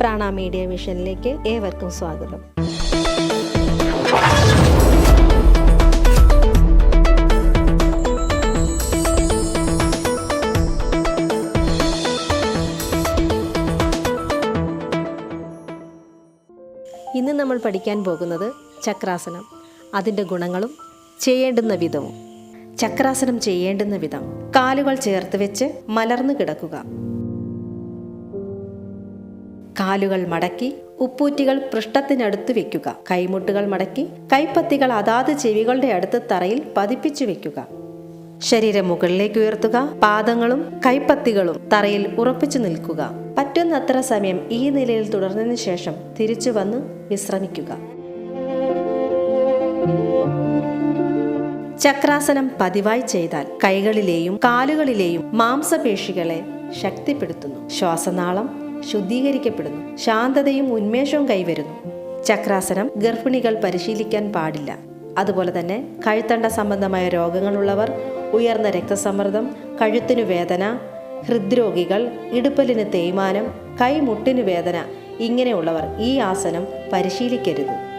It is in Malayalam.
പ്രാണ മീഡിയ മിഷനിലേക്ക് ഏവർക്കും സ്വാഗതം. ഇന്ന് നമ്മൾ പഠിക്കാൻ പോകുന്നത് ചക്രാസനം അതിന്റെ ഗുണങ്ങളും ചെയ്യേണ്ടുന്ന വിധവും. ചക്രാസനം ചെയ്യേണ്ടുന്ന വിധം കാലുകൾ ചേർത്ത് വെച്ച് മലർന്നു കിടക്കുക. കാലുകൾ മടക്കി ഉപ്പൂറ്റികൾ പൃഷ്ഠത്തിനടുത്ത് വെക്കുക. കൈമുട്ടുകൾ മടക്കി കൈപ്പത്തികൾ അതാത് ചെവികളുടെ അടുത്ത് തറയിൽ പതിപ്പിച്ചു വെക്കുക. ശരീരം മുകളിലേക്ക് ഉയർത്തുക. പാദങ്ങളും കൈപ്പത്തികളും തറയിൽ ഉറപ്പിച്ചു നിൽക്കുക. പറ്റുന്നത്ര സമയം ഈ നിലയിൽ തുടർന്നതിന് ശേഷം തിരിച്ചു വന്ന് വിശ്രമിക്കുക. ചക്രാസനം പതിവായി ചെയ്താൽ കൈകളിലെയും കാലുകളിലെയും മാംസപേശികളെ ശക്തിപ്പെടുത്തുന്നു. ശ്വാസനാളം ശുദ്ധീകരിക്കപ്പെടുന്നു. ശാന്തതയും ഉന്മേഷവും കൈവരുന്നു. ചക്രാസനം ഗർഭിണികൾ പരിശീലിക്കാൻ പാടില്ല. അതുപോലെ തന്നെ കഴുത്തണ്ട സംബന്ധമായ രോഗങ്ങളുള്ളവർ ഉയർന്ന രക്തസമ്മർദ്ദം കഴുത്തിനു വേദന ഹൃദ്രോഗികൾ ഇടുപ്പലിന് തേയ്മാനം കൈമുട്ടിനു വേദന ഇങ്ങനെയുള്ളവർ ഈ ആസനം പരിശീലിക്കരുത്.